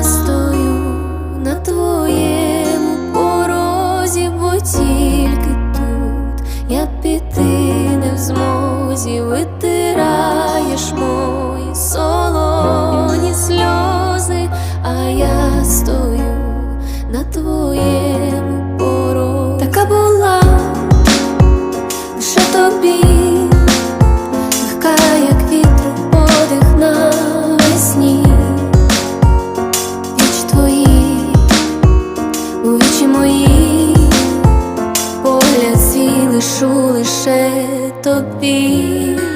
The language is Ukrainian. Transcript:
я стою на твоєму порозі, бо тільки тут я піти в змозі, витираєш мої солоні сльози, а я стою на твоєму Очі мої поля свій лишу лише тобі.